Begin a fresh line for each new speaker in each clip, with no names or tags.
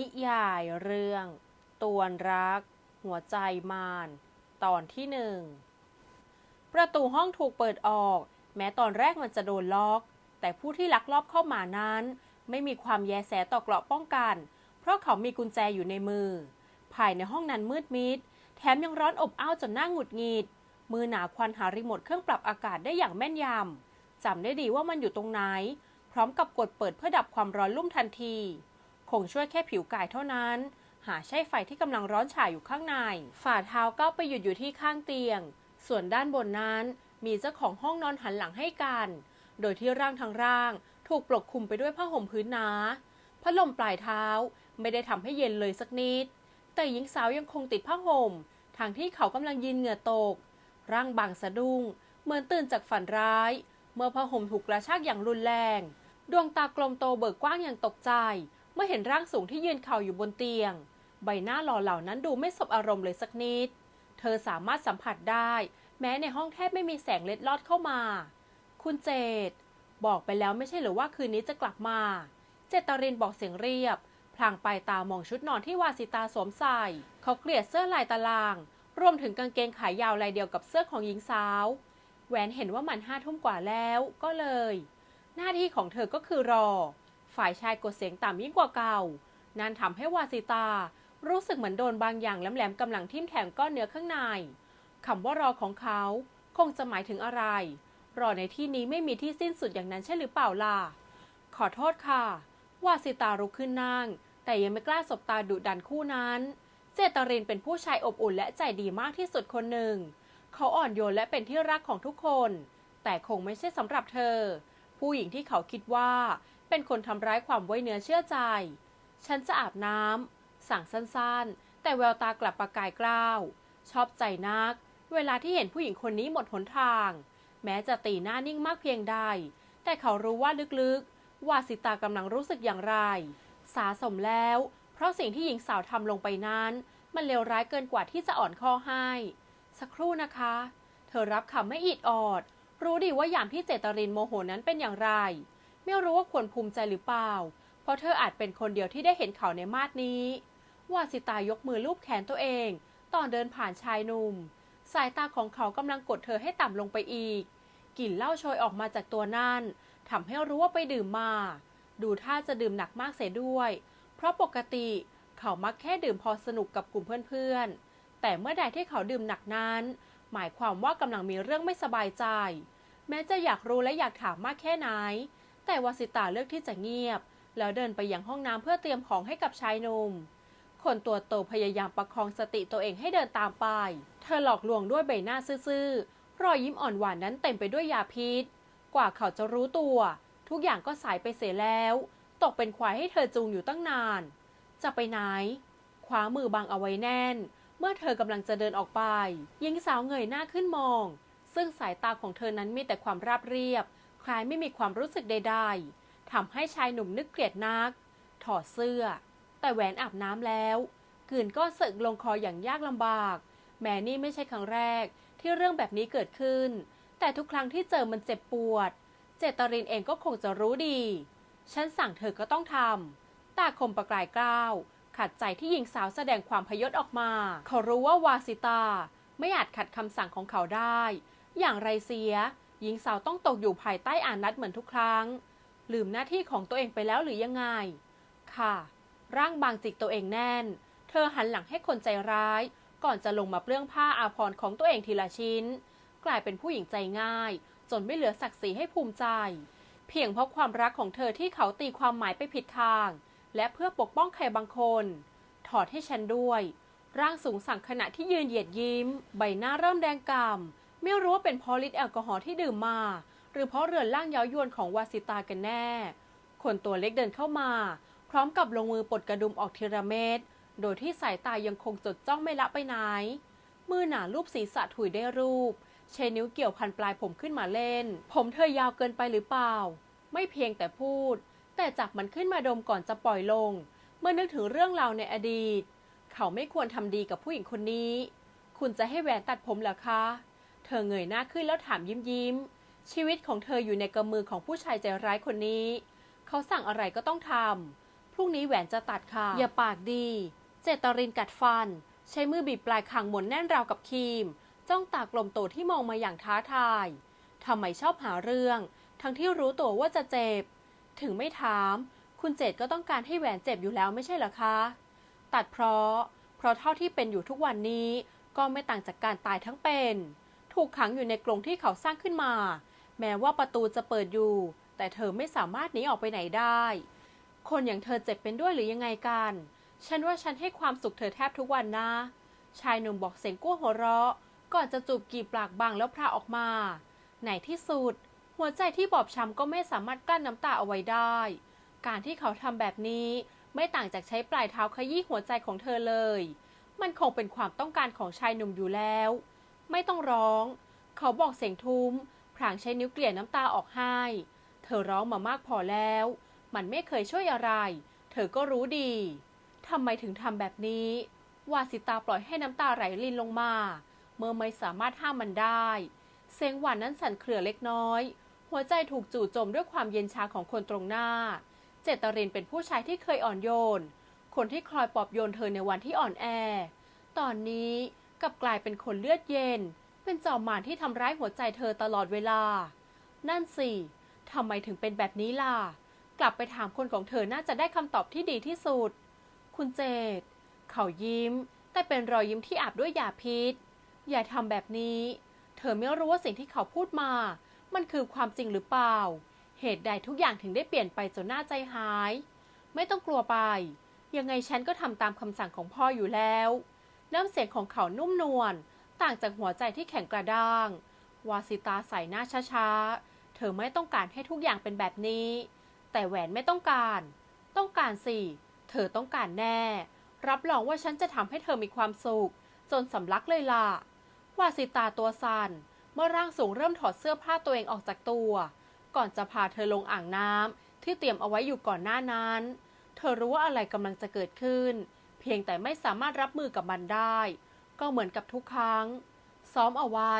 นิยายเรื่อง ตวนรัก หัวใจมาร ตอนที่หนึ่ง ประตูห้องถูกเปิดออก แม้ตอนแรกมันจะโดนล็อก แต่ผู้ที่ลักลอบเข้ามานั้น ไม่มีความแยแสต่อเกราะป้องกัน เพราะเขามีกุญแจอยู่ในมือ ภายในห้องนั้นมืดมิด แถมยังร้อนอบอ้าวจนหน้าหงุดหงิด มือหนาควันหารีโมทเครื่องปรับอากาศได้อย่างแม่นยำจำได้ดีว่ามันอยู่ตรงไหน พร้อมกับกดเปิดเพื่อดับความร้อนลุ่มทันที คงช่วยแค่ผิวกายเท่านั้น หาใช่ไฟที่กำลังร้อนฉายอยู่ข้างใน ฝ่าเท้าก้าวไปหยุดอยู่ที่ข้างเตียง ส่วนด้านบนนั้นมีเจ้าของห้องนอนหันหลังให้กัน โดยที่ร่างทั้งร่าง ถูกปกคลุมไปด้วยผ้าห่มพื้นหนาพัดลมปลายเท้าไม่ได้ทำให้เย็นเลยสักนิด แต่หญิงสาวยังคงติดผ้าห่มทางที่เขากำลังยืนเหงื่อตก ร่างบางสะดุ้ง เหมือนตื่นจากฝันร้าย เมื่อผ้าห่มถูกกระชากอย่างรุนแรง ดวงตากลมโตเบิกกว้างอย่างตกใจ เมื่อเห็นร่างสูงที่ยืนเข่าอยู่บนเตียง ใบหน้าหล่อเหล่านั้นดูไม่สบอารมณ์เลยสักนิด เธอสามารถสัมผัสได้ แม้ในห้องแทบไม่มีแสงเล็ดลอดเข้ามา คุณเจต บอกไปแล้วไม่ใช่หรือว่าคืนนี้จะกลับมา เจตรินบอกเสียงเรียบ พลางไปตามองชุดนอนที่วาสิตาสวมใส่ เขาเกลียดเสื้อลายตาราง รวมถึงกางเกงขายาวลายเดียวกับเสื้อของหญิงสาวแหวนเห็นว่ามันห้าทุ่มกว่าแล้วก็เลย หน้าที่ของเธอก็คือรอ ฝ่ายชายกดเสียงต่ำยิ่งกว่าเก่า นั่นทำให้วาสิตา รู้สึกเหมือนโดนบางอย่างแหลมๆกำลังทิ่มแทงก้อนเนื้อข้างในคำว่ารอของเขาคงจะหมายถึงอะไร รอในที่นี้ไม่มีที่สิ้นสุดอย่างนั้นใช่หรือเปล่าล่ะ ขอโทษค่ะ วาสิตาลุกขึ้นนั่ง แต่ยังไม่กล้าสบตาดุดันคู่นั้น เจตรินเป็นผู้ชายอบอุ่นและใจดีมากที่สุดคนหนึ่ง เขาอ่อนโยนและเป็นที่รักของทุกคน แต่คงไม่ใช่สำหรับเธอ ผู้หญิงที่เขาคิดว่า เป็นคนทำร้ายความไว้เนื้อเชื่อใจ ฉันจะอาบน้ำ สั่งสั้นๆ แต่แววตากลับประกายกล้าว ชอบใจนัก เวลาที่เห็นผู้หญิงคนนี้หมดหนทาง แม้จะตีหน้านิ่งมากเพียงใด แต่เขารู้ว่าลึกๆ ว่าสิตากำลังรู้สึกอย่างไร สาสมแล้ว เพราะสิ่งที่หญิงสาวทำลงไปนั้น มันเลวร้ายเกินกว่าที่จะอ่อนข้อให้ สักครู่นะคะ เธอรับคำไม่อิดออด รู้ดีว่ายางที่เจตรินโมโหนั้นเป็นอย่างไร ไม่รู้ว่าควรภูมิใจหรือเปล่า เพราะเธออาจเป็นคนเดียวที่ได้เห็นเขาในมาดนี้ วาสิตายกมือลูบแขนตัวเอง ตอนเดินผ่านชายหนุ่ม สายตาของเขากำลังกดเธอให้ต่ำลงไปอีก กลิ่นเหล้าโชยออกมาจากตัวนั่นทำให้รู้ว่าไปดื่มมา ดูท่าจะดื่มหนักมากเสียด้วย เพราะปกติเขามักแค่ดื่มพอสนุกกับกลุ่มเพื่อนๆ แต่เมื่อใดที่เขาดื่มหนักนั้น หมายความว่ากำลังมีเรื่องไม่สบายใจ แม้จะอยากรู้และอยากถามมากแค่ไหน แต่วาสิตาเลือกที่จะเงียบ แล้วเดินไปยังห้องน้ำเพื่อเตรียมของให้กับชายหนุ่ม คนตัวโตพยายามประคองสติตัวเองให้เดินตามไป เธอหลอกลวงด้วยใบหน้าซื่อๆ รอยยิ้มอ่อนหวานนั้นเต็มไปด้วยยาพิษ กว่าเขาจะรู้ตัว ทุกอย่างก็สายไปเสียแล้ว ตกเป็นควายให้เธอจูงอยู่ตั้งนาน จะไปไหนคว้ามือบังเอาไว้แน่น เมื่อเธอกำลังจะเดินออกไปหญิงสาวเงยหน้าขึ้นมอง ซึ่งสายตาของเธอนั้นมีแต่ความราบเรียบ คล้ายไม่มีความรู้สึกใดๆทำให้ชายหนุ่มนึกเกลียดนัก ถอดเสื้อ แต่แหวนอาบน้ำแล้วกลืนก็สึกลงคออย่างยากลำบาก แม้นี่ไม่ใช่ครั้งแรกที่เรื่องแบบนี้เกิดขึ้น แต่ทุกครั้งที่เจอมันเจ็บปวด เจตรินเองก็คงจะรู้ดี ฉันสั่งเธอก็ต้องทำ ตาคมประกายกล้าว ขัดใจที่หญิงสาวแสดงความพยศออกมา เขารู้ว่าวาสิตา ไม่อาจขัดคำสั่งของเขาได้ อย่างไรเสีย หญิงสาวต้องตกอยู่ภายใต้อานัตเหมือนทุกครั้ง ลืมหน้าที่ของตัวเองไปแล้วหรือยังไง ค่ะ ร่างบางจิกตัวเองแน่น เธอหันหลังให้คนใจร้าย ก่อนจะลงมาเปลื้องผ้าอาภรณ์ของตัวเองทีละชิ้น กลายเป็นผู้หญิงใจง่าย จนไม่เหลือศักดิ์ศรีให้ภูมิใจ เพียงเพราะความรักของเธอที่เขาตีความหมายไปผิดทาง และเพื่อปกป้องใครบางคน ถอดให้ฉันด้วย ร่างสูงสั่งขณะที่ยืนเหยียดยิ้ม ใบหน้าเริ่มแดงกำ่ำ ไม่รู้ว่าเป็นเพราะฤทธิ์แอลกอฮอล์ที่ดื่มมา หรือเพราะเรือนร่างเย้ายวนของวาสิตากันแน่ คนตัวเล็กเดินเข้ามา พร้อมกับลงมือปลดกระดุมออกทีละเม็ดโดยที่สายตายังคงจดจ้องไม่ละไปไหน มือหนารูปศีรษะถุยได้รูป เชนิ้วเกี่ยวพันปลายผมขึ้นมาเล่น ผมเธอยาวเกินไปหรือเปล่า ไม่เพียงแต่พูด แต่จับมันขึ้นมาดมก่อนจะปล่อยลง เมื่อนึกถึงเรื่องราวในอดีต เขาไม่ควรทำดีกับผู้หญิงคนนี้ คุณจะให้แหวนตัดผมเหรอคะ ธอเงยหน้าขึ้นแล้วถามยิ้มยิ้ม ชีวิตของเธออยู่ในกำมือของผู้ชายใจร้ายคนนี้ เขาสั่งอะไรก็ต้องทำ พรุ่งนี้แหวนจะตัดค่ะ อย่าปากดี เจตรินกัดฟัน ใช้มือบีบปลายคางหมุนแน่นราวกับครีม จ้องตากลมโตที่มองมาอย่างท้าทาย ทำไมชอบหาเรื่อง ทั้งที่รู้ตัวว่าจะเจ็บ ถึงไม่ถาม คุณเจตก็ต้องการให้แหวนเจ็บอยู่แล้วไม่ใช่หรอคะ ตัดเพราะ เพราะเท่าที่เป็นอยู่ทุกวันนี้ ก็ไม่ต่างจากการตายทั้งเป็น ถูกขังอยู่ในกรงที่เขาสร้างขึ้นมา แม้ว่าประตูจะเปิดอยู่ แต่เธอไม่สามารถหนีออกไปไหนได้ คนอย่างเธอเจ็บเป็นด้วยหรือยังไงกัน ฉันว่าฉันให้ความสุขเธอแทบทุกวันนะ ชายหนุ่มบอกเสียงกู้หัวเราะ ก่อนจะจูบกีบปากบางแล้วพราออกมาไหนที่สุด หัวใจที่บอบช้ำก็ไม่สามารถกลั้นน้ำตาเอาไว้ได้ การที่เขาทำแบบนี้ไม่ต่างจากใช้ปลายเท้าขยี้หัวใจของเธอเลย มันคงเป็นความต้องการของชายหนุ่มอยู่แล้ว ไม่ต้องร้อง เขาบอกเสียงทุ้มพลางใช้นิ้วเกลี่ยน้ำตาออกให้ เธอร้องมามากพอแล้ว มันไม่เคยช่วยอะไร เธอก็รู้ดี ทำไมถึงทำแบบนี้ วาสิตาปล่อยให้น้ำตาไหลรินลงมา เมื่อไม่สามารถห้ามมันได้ เสียงหวานนั้นสั่นเครือเล็กน้อย หัวใจถูกจู่โจมด้วยความเย็นชาของคนตรงหน้า เจตรินเป็นผู้ชายที่เคยอ่อนโยน คนที่คอยปลอบโยนเธอในวันที่อ่อนแอ ตอนนี้ กลับกลายเป็นคนเลือดเย็น เป็นจอมมารที่ทำร้ายหัวใจเธอตลอดเวลา นั่นสิทำไมถึงเป็นแบบนี้ล่ะ กลับไปถามคนของเธอน่าจะได้คำตอบที่ดีที่สุด คุณเจตเขายิ้ม แต่เป็นรอยยิ้มที่อาบด้วยยาพิษ อย่าทำแบบนี้ เธอไม่รู้ว่าสิ่งที่เขาพูดมา มันคือความจริงหรือเปล่า เหตุใดทุกอย่างถึงได้เปลี่ยนไปจนน่าใจหาย ไม่ต้องกลัวไป ยังไงฉันก็ทำตามคำสั่งของพ่ออยู่แล้ว น้ำเสียงของเขานุ่มนวลต่างจากหัวใจที่แข็งกระด้าง วาสิตาใส่หน้าช้าๆ เธอไม่ต้องการให้ทุกอย่างเป็นแบบนี้ แต่แหวนไม่ต้องการ ต้องการสิ เธอต้องการแน่ รับรองว่าฉันจะทำให้เธอมีความสุข จนสำลักเลยล่ะ วาสิตาตัวสัน่น เมื่อร่างสูงเริ่มถอดเสื้อผ้าตัวเองออกจากตัว ก่อนจะพาเธอลงอ่างน้ำที่เตรียมเอาไว้อยู่ก่อนหน้านั้น เธอรู้ว่าอะไรกำลังจะเกิดขึ้น เพียงแต่ไม่สามารถรับมือกับมันได้ ก็เหมือนกับทุกครั้ง ซ้อมเอาไว้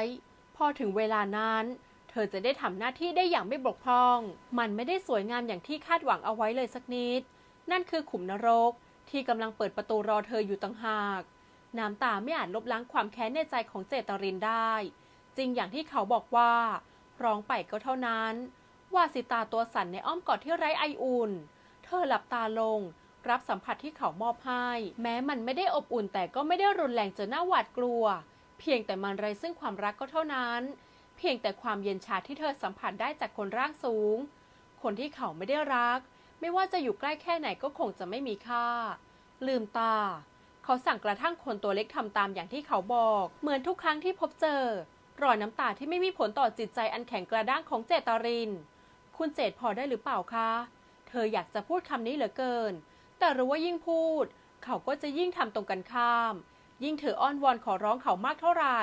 พอถึงเวลานั้น เธอจะได้ทำหน้าที่ได้อย่างไม่บกพร่อง มันไม่ได้สวยงามอย่างที่คาดหวังเอาไว้เลยสักนิด นั่นคือขุมนรกที่กำลังเปิดประตูรอเธออยู่ต่างหาก น้ำตาไม่อาจลบล้างความแค้นในใจของเจตรินได้ จริงอย่างที่เขาบอกว่า ร้องไปก็เท่านั้นวาสิตาตัวสั่นในอ้อมกอดที่ไร้ไออุ่น เธอหลับตาลง รับสัมผัสที่เขามอบให้ แม้มันไม่ได้อบอุ่นแต่ก็ไม่ได้รุนแรงจนน่าหวาดกลัว เพียงแต่มันไรซึ่งความรักก็เท่านั้น เพียงแต่ความเย็นชาที่เธอสัมผัสได้จากคนร่างสูง คนที่เขาไม่ได้รัก ไม่ว่าจะอยู่ใกล้แค่ไหนก็คงจะไม่มีค่า ลืมตา เขาสั่งกระทั่งคนตัวเล็กทำตามอย่างที่เขาบอก เหมือนทุกครั้งที่พบเจอรอยน้ำตาที่ไม่มีผลต่อจิตใจอันแข็งกระด้างของเจตาริน คุณเจตพอได้หรือเปล่าคะ เธออยากจะพูดคำนี้เหลือเกิน แต่รู้ว่ายิ่งพูด เขาก็จะยิ่งทำตรงกันข้าม ยิ่งเธออ้อนวอนขอร้องเขามากเท่าไหร่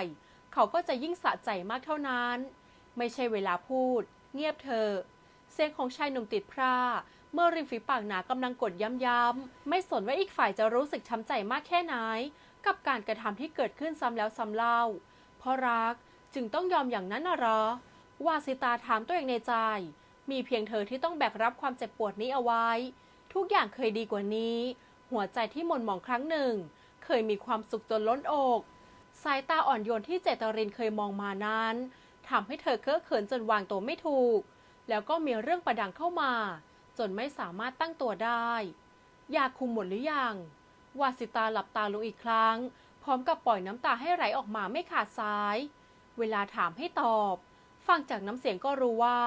เขาก็จะยิ่งสะใจมากเท่านั้น ไม่ใช่เวลาพูด เงียบเธอ เสียงของชายหนุ่มติดพร่าเมื่อริมฝีปากหนากำลังกดย้ำๆไม่สนว่าอีกฝ่ายจะรู้สึกช้ำใจมากแค่ไหน กับการกระทำที่เกิดขึ้นซ้ำแล้วซ้ำเล่า เพราะรักจึงต้องยอมอย่างนั้นน่ะหรอวาสิตาถามตัวเองในใจ มีเพียงเธอที่ต้องแบกรับความเจ็บปวดนี้เอาไว้ ทุกอย่างเคยดีกว่านี้ หัวใจที่หม่นหมองครั้งหนึ่ง เคยมีความสุขจนล้นอก สายตาอ่อนโยนที่เจตรินเคยมองมานั้นทำให้เธอเคอะเขินจนวางตัวไม่ถูก แล้วก็มีเรื่องประดังเข้ามา จนไม่สามารถตั้งตัวได้ ยาคุมหมดหรือยังวาสิตาหลับตาลงอีกครั้ง พร้อมกับปล่อยน้ำตาให้ไหลออกมาไม่ขาดสาย เวลาถามให้ตอบ ฟังจากน้ำเสียงก็รู้ว่า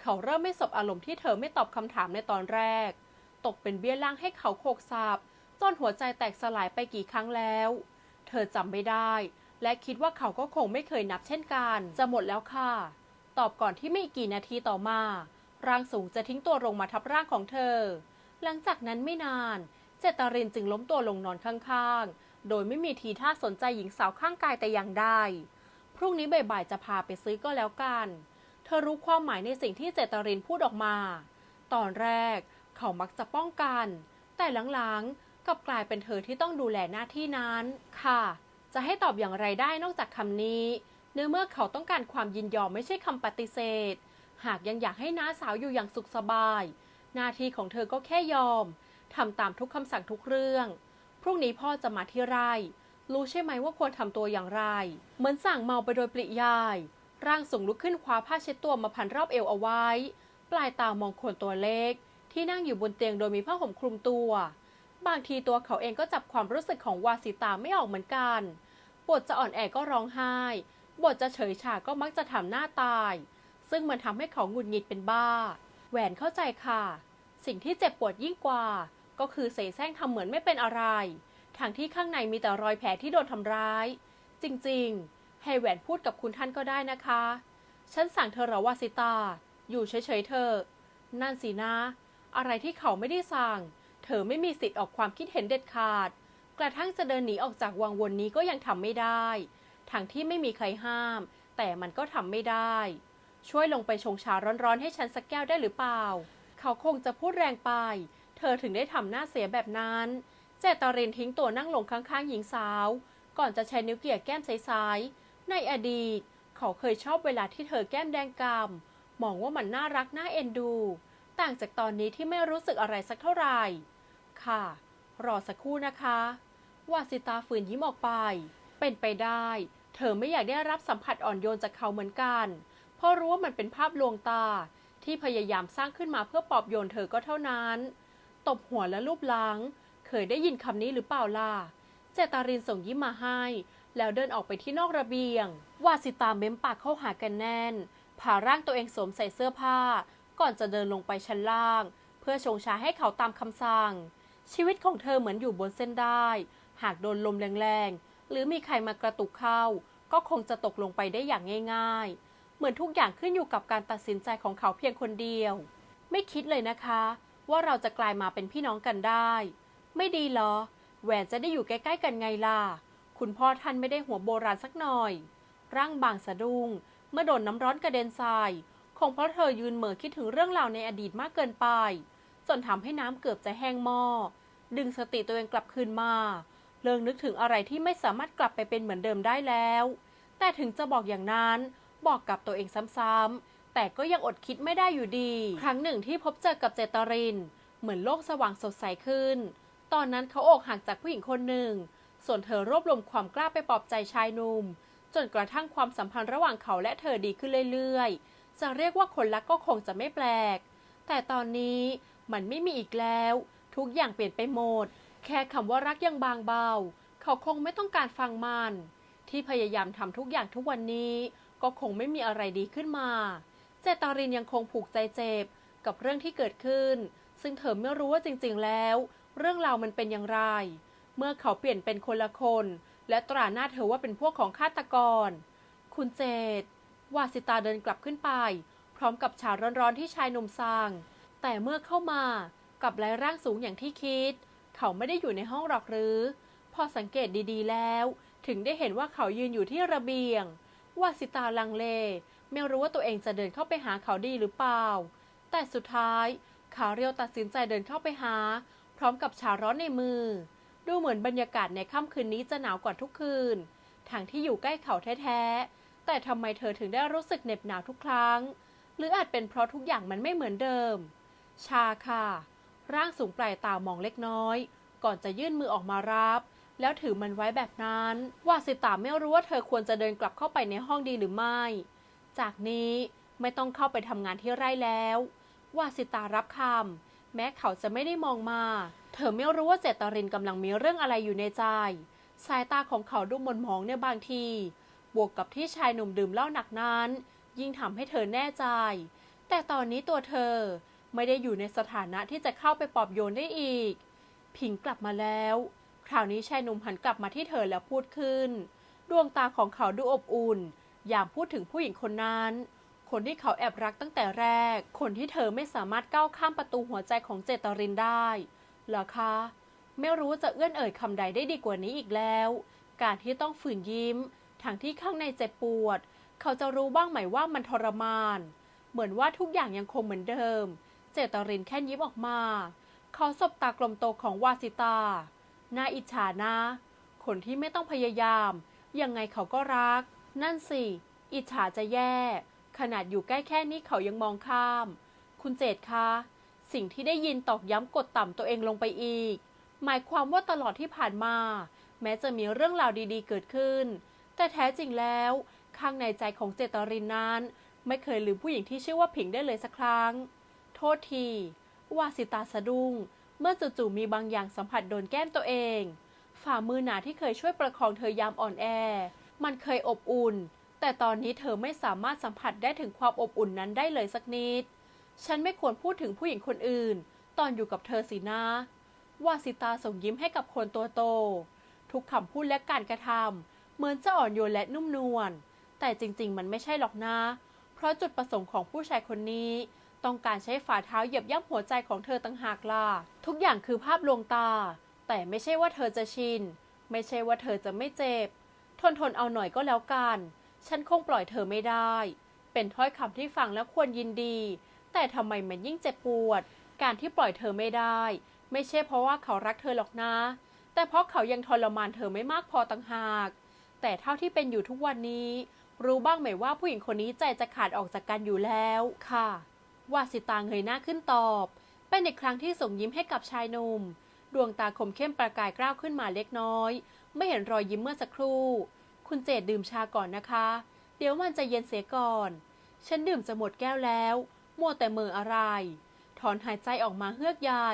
เขาเริ่มไม่สบอารมณ์ที่เธอไม่ตอบคำถามในตอนแรก ตกเป็นเบี้ยล่างให้เขาโขกสับจนหัวใจแตกสลายไปกี่ครั้งแล้ว เธอจำไม่ได้ และคิดว่าเขาก็คงไม่เคยนับเช่นกัน จะหมดแล้วค่ะ ตอบก่อนที่ไม่กี่นาทีต่อมา ร่างสูงจะทิ้งตัวลงมาทับร่างของเธอ หลังจากนั้นไม่นาน เจตารินจึงล้มตัวลงนอนข้างๆ โดยไม่มีทีท่าสนใจหญิงสาวข้างกายแต่อย่างใด พรุ่งนี้บ่ายๆจะพาไปซื้อก็แล้วกัน เธอรู้ความหมายในสิ่งที่เจตารินพูดออกมา ตอนแรกเขามักจะป้องกัน แต่หลังๆกลับกลายเป็นเธอที่ต้องดูแลหน้าที่นั้น ค่ะ จะให้ตอบอย่างไรได้นอกจากคำนี้ เนื่องเมื่อเขาต้องการความยินยอมไม่ใช่คำปฏิเสธ หากยังอยากให้น้าสาวอยู่อย่างสุขสบาย หน้าที่ของเธอก็แค่ยอมทำตามทุกคำสั่งทุกเรื่อง พรุ่งนี้พ่อจะมาที่ไร่รู้ใช่ไหมว่าควรทำตัวอย่างไร เหมือนสั่งเมาไปโดยปริยาย ร่างสูงลุกขึ้นคว้าผ้าเช็ดตัวมาพันรอบเอวเอาไว้ ปลายตามองคนตัวเล็ก ที่นั่งอยู่บนเตียงโดยมีผ้าห่มคลุมตัว บางทีตัวเขาเองก็จับความรู้สึกของวาสิตาไม่ออกเหมือนกัน บทจะอ่อนแอก็ร้องไห้ บทจะเฉยฉาก็มักจะทำหน้าตาย ซึ่งมันทำให้เขาหงุดหงิดเป็นบ้า แหวนเข้าใจค่ะ สิ่งที่เจ็บปวดยิ่งกว่า ก็คือเสแสร้งทำเหมือนไม่เป็นอะไรทั้งที่ข้างในมีแต่รอยแผลที่โดนทำร้าย จริงๆ ให้แหวนพูดกับคุณท่านก็ได้นะคะ ฉันสั่งเธอหรอวาสิตา อยู่เฉยๆเธอ นั่นสินะ อะไรที่เขาไม่ได้สั่ง เธอไม่มีสิทธิ์ออกความคิดเห็นเด็ดขาด กระทั่งจะเดินหนีออกจากวังวนนี้ก็ยังทำไม่ได้ทั้งที่ไม่มีใครห้าม แต่มันก็ทำไม่ได้ ช่วยลงไปชงชาร้อนๆให้ฉันสักแก้วได้หรือเปล่า เขาคงจะพูดแรงไป เธอถึงได้ทำหน้าเสียแบบนั้น เจตรินทิ้งตัวนั่งลงข้างๆหญิงสาว ก่อนจะใช้นิ้วเกี่ยแก้มใสๆในอดีต เขาเคยชอบเวลาที่เธอแก้มแดงกำมองว่ามันน่ารักน่าเอ็นดู ต่างจากตอนนี้ที่ไม่รู้สึกอะไรสักเท่าไหร่ ค่ะ รอสักครู่นะคะ วาสิตาฝืนยิ้มออกไป เป็นไปได้ เธอไม่อยากได้รับสัมผัสอ่อนโยนจากเขาเหมือนกัน เพราะรู้ว่ามันเป็นภาพลวงตา ที่พยายามสร้างขึ้นมาเพื่อปลอบโยนเธอก็เท่านั้น ตบหัวและลูบหลัง เคยได้ยินคำนี้หรือเปล่าล่ะ เจตารินส่งยิ้มมาให้ แล้วเดินออกไปที่นอกระเบียง วาสิตาเม้มปากเข้าหากันแน่นผ่าร่างตัวเองสวมใส่เสื้อผ้า ก่อนจะเดินลงไปชั้นล่าง เพื่อชงชาให้เขาตามคำสั่ง ชีวิตของเธอเหมือนอยู่บนเส้นได้ หากโดนลมแรงๆ หรือมีใครมากระตุกเข้า ก็คงจะตกลงไปได้อย่างง่าย ๆ เหมือนทุกอย่างขึ้นอยู่กับการตัดสินใจของเขาเพียงคนเดียว ไม่คิดเลยนะคะ ว่าเราจะกลายมาเป็นพี่น้องกันได้ ไม่ดีเหรอ แหวนจะได้อยู่ใกล้ๆกันไงล่ะ คุณพ่อท่านไม่ได้หัวโบราณสักหน่อย ร่างบางสะดุ้งเมื่อโดนน้ำร้อนกระเด็นใส่ คงเพราะเธอยืนเหม่อคิดถึงเรื่องราวในอดีตมากเกินไป จนทำให้น้ำเกือบจะแห้งหม้อ ดึงสติตัวเองกลับคืนมา เลิกนึกถึงอะไรที่ไม่สามารถกลับไปเป็นเหมือนเดิมได้แล้ว แต่ถึงจะบอกอย่างนั้น บอกกับตัวเองซ้ำๆแต่ก็ยังอดคิดไม่ได้อยู่ดี ครั้งหนึ่งที่พบเจอกับเจตริน เหมือนโลกสว่างสดใสขึ้น ตอนนั้นเขาอกหักจากผู้หญิงคนหนึ่ง ส่วนเธอรวบรวมความกล้าไปปลอบใจชายหนุ่ม จนกระทั่งความสัมพันธ์ระหว่างเขาและเธอดีขึ้นเรื่อยๆ จะเรียกว่าคนรักก็คงจะไม่แปลก แต่ตอนนี้มันไม่มีอีกแล้ว ทุกอย่างเปลี่ยนไปหมด แค่คำว่ารักยังบางเบา เขาคงไม่ต้องการฟังมัน ที่พยายามทำทุกอย่างทุกวันนี้ ก็คงไม่มีอะไรดีขึ้นมา เจตารินยังคงผูกใจเจ็บกับเรื่องที่เกิดขึ้น ซึ่งเธอไม่รู้ว่าจริง ๆ แล้ว เรื่องราวมันเป็นอย่างไร เมื่อเขาเปลี่ยนเป็นคนละคน และตราหน้าเธอว่าเป็นพวกของฆาตกร คุณเจต วาสิตาเดินกลับขึ้นไป พร้อมกับชาร้อนๆที่ชายหนุ่มสั่งแต่เมื่อเข้ามากับไร้ร่างสูงอย่างที่คิด เขาไม่ได้อยู่ในห้องหรอกหรือ พอสังเกตดีๆแล้ว ถึงได้เห็นว่าเขายืนอยู่ที่ระเบียง วาสิตาลังเล ไม่รู้ว่าตัวเองจะเดินเข้าไปหาเขาดีหรือเปล่า แต่สุดท้ายขาเรียวตัดสินใจเดินเข้าไปหา พร้อมกับชาร้อนในมือ ดูเหมือนบรรยากาศในค่ำคืนนี้จะหนาวกว่าทุกคืนทั้งที่อยู่ใกล้เขาแท้ๆ แต่ทำไมเธอถึงได้รู้สึกเหน็บหนาวทุกครั้ง หรืออาจเป็นเพราะทุกอย่างมันไม่เหมือนเดิม ชาค่ะ ร่างสูงปลายตามองเล็กน้อย ก่อนจะยื่นมือออกมารับ แล้วถือมันไว้แบบนั้น ว่าสิตาไม่รู้ว่าเธอควรจะเดินกลับเข้าไปในห้องดีหรือไม่ จากนี้ไม่ต้องเข้าไปทำงานที่ไร่แล้ววาสิตารับคำแม้เขาจะไม่ได้มองมา เธอไม่รู้ว่าเจตรินกำลังมีเรื่องอะไรอยู่ในใจ สายตาของเขาดูหมนหมองในบางที บวกกับที่ชายหนุ่มดื่มเหล้าหนักนั้น ยิ่งทำให้เธอแน่ใจ แต่ตอนนี้ตัวเธอไม่ได้อยู่ในสถานะที่จะเข้าไปปลอบโยนได้อีก ผิงกลับมาแล้ว คราวนี้ชายหนุ่มหันกลับมาที่เธอแล้วพูดขึ้น ดวงตาของเขาดูอบอุ่น อย่างพูดถึงผู้หญิงคนนั้น คนที่เขาแอบรักตั้งแต่แรก คนที่เธอไม่สามารถก้าวข้ามประตูหัวใจของเจตรินได้เหรอคะ ไม่รู้จะเอื้อนเอ่ยคำใดได้ดีกว่านี้อีกแล้ว การที่ต้องฝืนยิ้ม ทั้งที่ข้างในเจ็บปวด เขาจะรู้บ้างไหมว่ามันทรมาน เหมือนว่าทุกอย่างยังคงเหมือนเดิม เจตรินแค่ยิ้มออกมา เขาสบตากลมโตของวาสิตา น่าอิจฉานะ คนที่ไม่ต้องพยายาม ยังไงเขาก็รัก นั่นสิ อิจฉาจะแย่ ขนาดอยู่ใกล้แค่นี้เขายังมองข้าม คุณเจตคะ สิ่งที่ได้ยินตอกย้ำกดต่ำตัวเองลงไปอีก หมายความว่าตลอดที่ผ่านมา แม้จะมีเรื่องราวดีๆ เกิดขึ้น แต่แท้จริงแล้ว ข้างในใจของเจตรินนั้น ไม่เคยลืมผู้หญิงที่ชื่อว่าผิงได้เลยสักครั้ง โทษที วาสิตาสะดุ้ง เมื่อจู่ๆมีบางอย่างสัมผัสโดนแก้มตัวเอง ฝ่ามือหนาที่เคยช่วยประคองเธอยามอ่อนแอ มันเคยอบอุ่น แต่ตอนนี้เธอไม่สามารถสัมผัสได้ถึงความอบอุ่นนั้นได้เลยสักนิด ฉันไม่ควรพูดถึงผู้หญิงคนอื่น ตอนอยู่กับเธอสินะวาสิตาส่งยิ้มให้กับคนตัวโต ทุกคำพูดและการกระทำ เหมือนจะอ่อนโยนและนุ่มนวล แต่จริงๆ มันไม่ใช่หรอกนะ เพราะจุดประสงค์ของผู้ชายคนนี้ ต้องการใช้ฝ่าเท้าเหยียบย่ำหัวใจของเธอตั้งหากล่ะ ทุกอย่างคือภาพลวงตา แต่ไม่ใช่ว่าเธอจะชิน ไม่ใช่ว่าเธอจะไม่เจ็บ ทนทนเอาหน่อยก็แล้วกัน ฉันคงปล่อยเธอไม่ได้ เป็นถ้อยคำที่ฟังแล้วควรยินดี แต่ทำไมมันยิ่งเจ็บปวด การที่ปล่อยเธอไม่ได้ ไม่ใช่เพราะว่าเขารักเธอหรอกนะ แต่เพราะเขายังทรมานเธอไม่มากพอต่างหาก แต่เท่าที่เป็นอยู่ทุกวันนี้ รู้บ้างไหมว่าผู้หญิงคนนี้ใจจะขาดออกจากกันอยู่แล้ว ค่ะวาสิตาเงยหน้าขึ้นตอบ เป็นอีกครั้งที่ส่งยิ้มให้กับชายหนุ่ม ดวงตาคมเข้มประกายกล้าวขึ้นมาเล็กน้อย ไม่เห็นรอยยิ้มเมื่อสักครู่ คุณเจดดื่มชาก่อนนะคะ เดี๋ยวมันจะเย็นเสียก่อน ฉันดื่มจะหมดแก้วแล้ว มัวแต่เมืออะไร ถอนหายใจออกมาเฮือกใหญ่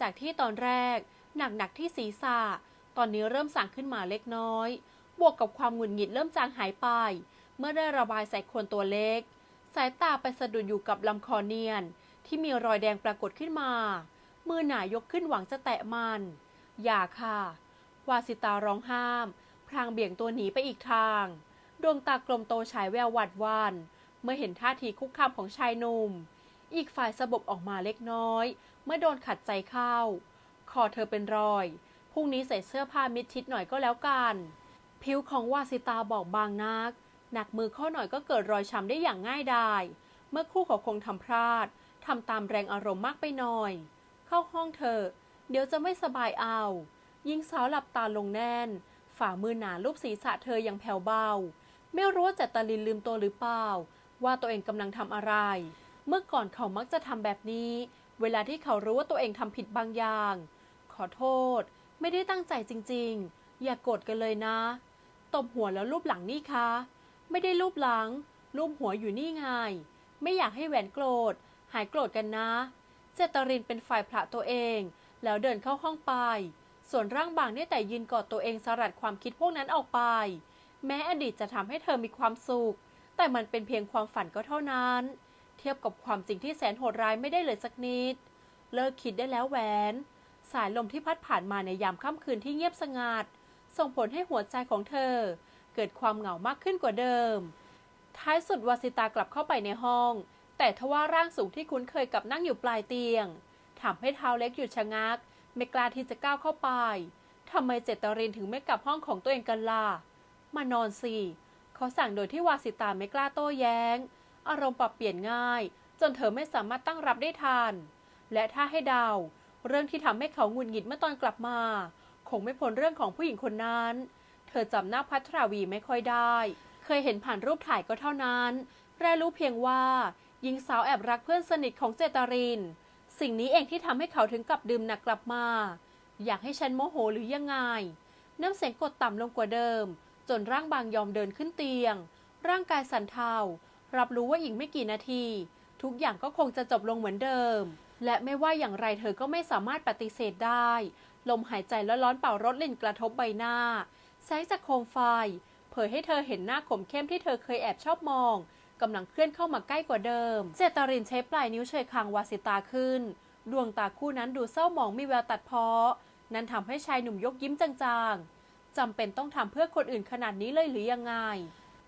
จากที่ตอนแรก หนักๆที่ศีรษะ ตอนนี้เริ่มสั่งขึ้นมาเล็กน้อย บวกกับความหงุดหงิดเริ่มจางหายไป เมื่อได้ระบายใส่คนตัวเล็ก สายตาไปสะดุดอยู่กับลำคอเนียน ที่มีรอยแดงปรากฏขึ้นมา มือหนายกขึ้นหวังจะแตะมัน อย่าค่ะ วาสิตาร้องห้าม พรางเบี่ยงตัวหนีไปอีกทาง ดวงตากลมโตฉายแววหวัดหวัน เมื่อเห็นท่าทีคุกคามของชายหนุ่ม อีกฝ่ายสะบกออกมาเล็กน้อย เมื่อโดนขัดใจเข้า คอเธอเป็นรอยพรุ่งนี้ใส่เสื้อผ้ามิดชิดหน่อยก็แล้วกัน ผิวของวาสิตาบอกบางนัก หนักมือข้าหน่อยก็เกิดรอยช้ำได้อย่างง่ายดาย เมื่อคู่เขาคงทำพลาดทำตามแรงอารมณ์มากไปหน่อย เข้าห้องเธอะเดี๋ยวจะไม่สบายเอายิงสาวหลับตาลงแน่น ฝ่ามือหนาลูบศีรษะเธออย่างแผ่วเบา ไม่รู้ว่าจะตาลินลืมตัวหรือเปล่า ว่าตัวเองกำลังทำอะไร เมื่อก่อนเขามักจะทำแบบนี้ เวลาที่เขารู้ว่าตัวเองทำผิดบางอย่าง ขอโทษ ไม่ได้ตั้งใจจริง ๆ อย่ากโกรธกันเลยนะ ตบหัวแล้วรูปหลังนี่คะ ไม่ได้รูปหลัง รูปหัวอยู่นี่ไง ไม่อยากให้แหวนโกรธ หายโกรธกันนะ เจตรินเป็นฝ่ายผละตัวเอง แล้วเดินเข้าห้องไป ส่วนร่างบางได้แต่ยืนกอดตัวเองสลัดความคิดพวกนั้นออกไป แม้อดีตจะทำให้เธอมีความสุข แต่มันเป็นเพียงความฝันก็เท่านั้น เทียบกับความจริงที่แสนโหดร้ายไม่ได้เลยสักนิด เลิกคิดได้แล้วแหวน สายลมที่พัดผ่านมาในยามค่ำคืนที่เงียบสงัด ส่งผลให้หัวใจของเธอ เกิดความเหงามากขึ้นกว่าเดิม ท้ายสุดวาสิตากลับเข้าไปในห้อง แต่ทว่าร่างสูงที่คุ้นเคยกับนั่งอยู่ปลายเตียงทำให้เท้าเล็กหยุดชะงัก ไม่กล้าที่จะก้าวเข้าไปทำไมเจตรินถึงไม่กลับห้องของตัวเองกันล่ะ มานอนสิ เขาสั่งโดยที่วาสิตาไม่กล้าโต้แย้ง อารมณ์ปรับเปลี่ยนง่าย จนเธอไม่สามารถตั้งรับได้ทัน และถ้าให้เดา เรื่องที่ทำให้เขาหงุดหงิดเมื่อตอนกลับมา คงไม่พ้นเรื่องของผู้หญิงคนนั้น เธอจำหน้าพัทราวีไม่ค่อยได้ เคยเห็นผ่านรูปถ่ายก็เท่านั้นแร่รู้เพียงว่าหญิงสาวแอบรักเพื่อนสนิทของเจตาริน สิ่งนี้เองที่ทำให้เขาถึงกับดื่มหนักกลับมา อยากให้ฉันโมโหหรือยังไง น้ำเสียงกดต่ำลงกว่าเดิม จนร่างบางยอมเดินขึ้นเตียง ร่างกายสั่นเทารับรู้ว่าอีกไม่กี่นาที ทุกอย่างก็คงจะจบลงเหมือนเดิม และไม่ว่าอย่างไรเธอก็ไม่สามารถปฏิเสธได้ ลมหายใจและร้อนเป่ารถลิ่นกระทบใบหน้า แสงจากโคมไฟ เผยให้เธอเห็นหน้าขมเข้มที่เธอเคยแอบชอบมองกำลังเคลื่อนเข้ามาใกล้กว่าเดิม เจตารินใช้ปลายนิ้วเชยคางวาสิตาขึ้น ดวงตาคู่นั้นดูเศร้าหมองมีแววตัดเพ้อนั้นทำให้ชายหนุ่มยกยิ้มจางๆจำเป็นต้องทำเพื่อคนอื่นขนาดนี้เลยหรือยังไง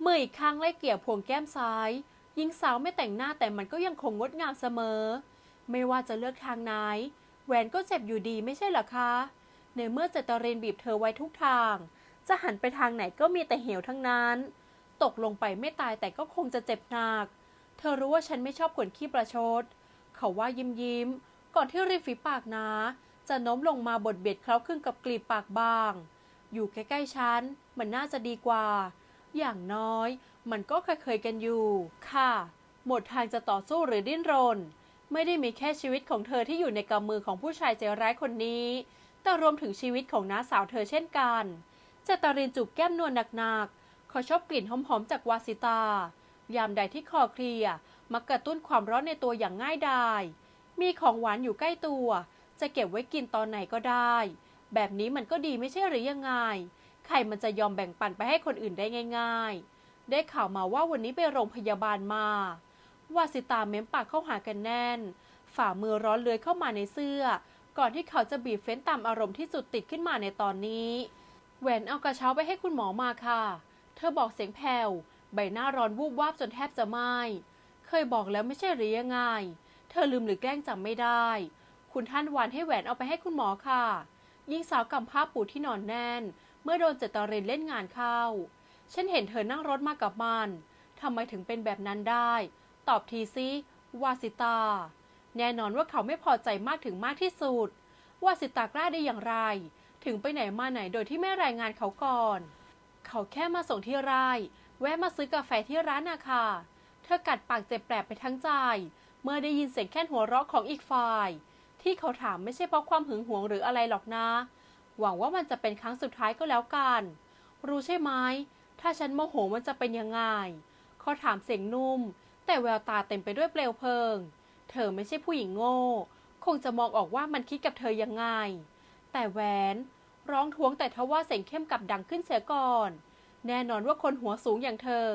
มืออีกข้างไล่เกี่ยวพวงแก้มซ้าย หญิงสาวไม่แต่งหน้าแต่มันก็ยังคงงดงามเสมอ ไม่ว่าจะเลือกทางไหน แหวนก็เจ็บอยู่ดีไม่ใช่เหรอคะ ในเมื่อเจตรินบีบเธอไว้ทุกทาง จะหันไปทางไหนก็มีแต่เหวทั้งนั้น ตกลงไปไม่ตายแต่ก็คงจะเจ็บหนัก เธอรู้ว่าฉันไม่ชอบคนขี้ประชด เขาว่ายิ้มยิ้ม ก่อนที่ริมฝีปากนาจะโน้มลงมาบดเบียดเคล้าคลึงกับกลีบปากบาง อยู่ใกล้ๆฉัน มันน่าจะดีกว่า อย่างน้อย มันก็เคยๆกันอยู่ ค่ะ หมดทางจะต่อสู้หรือดิ้นรน ไม่ได้มีแค่ชีวิตของเธอที่อยู่ในกำมือของผู้ชายใจร้ายคนนี้ แต่รวมถึงชีวิตของน้าสาวเธอเช่นกันเจตารินจูบแก้มนวลหนักๆเขาชอบกลิ่นหอมๆจากวาสิตา ยามใดที่คอเคลียมักกระตุ้นความร้อนในตัวอย่างง่ายดาย มีของหวานอยู่ใกล้ตัว จะเก็บไว้กินตอนไหนก็ได้ แบบนี้มันก็ดีไม่ใช่หรือยังไง ใครมันจะยอมแบ่งปันไปให้คนอื่นได้ง่าย ๆ ได้ข่าวมาว่าวันนี้ไปโรงพยาบาลมา วาสิตาเม้มปากเข้าหากันแน่น ฝ่ามือร้อนเลื้อยเข้ามาในเสื้อ ก่อนที่เขาจะบีบเฟ้นตามอารมณ์ที่สุดติดขึ้นมาในตอนนี้แหวนเอากระเช้าไปให้คุณหมอมาค่ะ เธอบอกเสียงแผ่วใบหน้าร้อนวูบวาบจนแทบจะไหม้เคยบอกแล้วไม่ใช่หรือยังไง เธอลืมหรือแกล้งจำไม่ได้ คุณท่านวานให้แหวนเอาไปให้คุณหมอค่ะ ยิงสาวกำผ้าปูที่นอนแน่น เมื่อโดนเจตรินเล่นงานเข้า ฉันเห็นเธอนั่งรถมากับมันทำไมถึงเป็นแบบนั้นได้ ตอบทีสิวาสิตา แน่นอนว่าเขาไม่พอใจมากถึงมากที่สุด วาสิตากล้าได้อย่างไร ถึงไปไหนมาไหนโดยที่ไม่รายงานเขาก่อน เขาแค่มาส่งที่ไร่แวะมาซื้อกาแฟที่ร้านนาคาเธอกัดปากเจ็บแปลบไปทั้งใจ เมื่อได้ยินเสียงแค่นหัวเราะของอีกฝ่าย ที่เขาถามไม่ใช่เพราะความหึงหวงหรืออะไรหรอกนะ หวังว่ามันจะเป็นครั้งสุดท้ายก็แล้วกัน รู้ใช่ไหมถ้าฉันโมโหมันจะเป็นยังไงเขาถามเสียงนุ่ม แต่แววตาเต็มไปด้วยเปลวเพลิง เธอไม่ใช่ผู้หญิงโง่ คงจะมองออกว่ามันคิดกับเธอยังไง แต่แหวนร้องท้วงแต่ทว่าเสียงเข้มกับดังขึ้นเสียก่อน แน่นอนว่าคนหัวสูงอย่างเธอ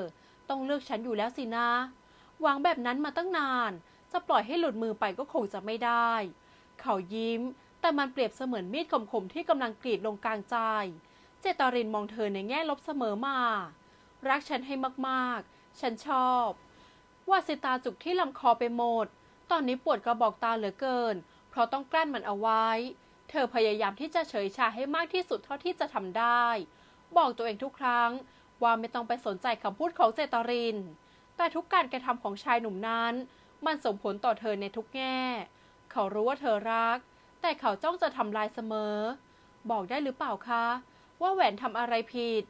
ต้องเลือกฉันอยู่แล้วสินะหวังแบบนั้นมาตั้งนาน จะปล่อยให้หลุดมือไปก็คงจะไม่ได้ เขายิ้ม แต่มันเปรียบเสมือนมีดคมๆที่กำลังกรีดลงกลางใจ เจตรินมองเธอในแง่ลบเสมอมา รักฉันให้มากๆ ฉันชอบ วาสิตาจุกที่ลำคอไปหมด ตอนนี้ปวดกระบอกตาเหลือเกิน เพราะต้องกลั้นมันเอาไว้ เธอพยายามที่จะเฉยชาให้มากที่สุดเท่าที่จะทำได้ บอกตัวเองทุกครั้ง ว่าไม่ต้องไปสนใจคำพูดของเจตริน แต่ทุกการกระทำของชายหนุ่มนั้น มันส่งผลต่อเธอในทุกแง่ เขารู้ว่าเธอรัก แต่เขาจ้องจะทำลายเสมอ บอกได้หรือเปล่าคะ ว่าแหวนทำอะไรผิด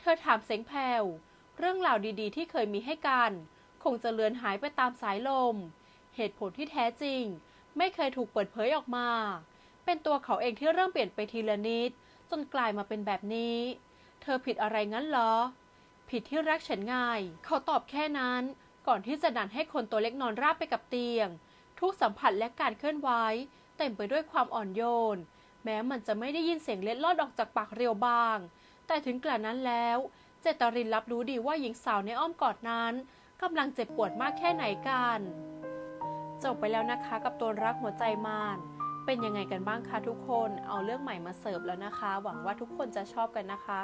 เธอถามเสียงแผ่วเรื่องราวดีๆ ที่เคยมีให้กัน คงจะเลือนหายไปตามสายลม เหตุผลที่แท้จริง ไม่เคยถูกเปิดเผยออกมา เป็นตัวเขาเองที่เริ่มเปลี่ยนไปทีละนิด จนกลายมาเป็นแบบนี้ เธอผิดอะไรงั้นเหรอ ผิดที่รักฉันง่าย เขาตอบแค่นั้น ก่อนที่จะดันให้คนตัวเล็กนอนราบไปกับเตียง ทุกสัมผัสและการเคลื่อนไหวเต็มไปด้วยความอ่อนโยน แม้มันจะไม่ได้ยินเสียงเล็ดลอดออกจากปากเรียวบาง แต่ถึงกระนั้นแล้ว เจตรินรับรู้ดีว่าหญิงสาวในอ้อมกอดนั้น กำลังเจ็บปวดมากแค่ไหนกัน จบไปแล้วนะคะกับตัวรักหัวใจมาน เป็นยังไงกันบ้างคะทุกคน เอาเรื่องใหม่มาเสิร์ฟแล้วนะคะ หวังว่าทุกคนจะชอบกันนะคะ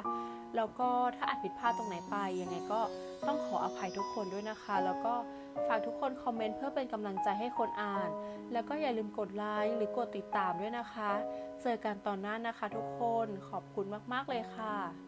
แล้วก็ถ้าอาจผิดพลาดตรงไหนไป ยังไงก็ต้องขออภัยทุกคนด้วยนะคะ แล้วก็ฝากทุกคนคอมเมนต์เพื่อเป็นกำลังใจให้คนอ่าน แล้วก็อย่าลืมกดไลค์หรือกดติดตามด้วยนะคะ เจอกันตอนหน้านะคะ ทุกคน ขอบคุณมากๆเลยค่ะ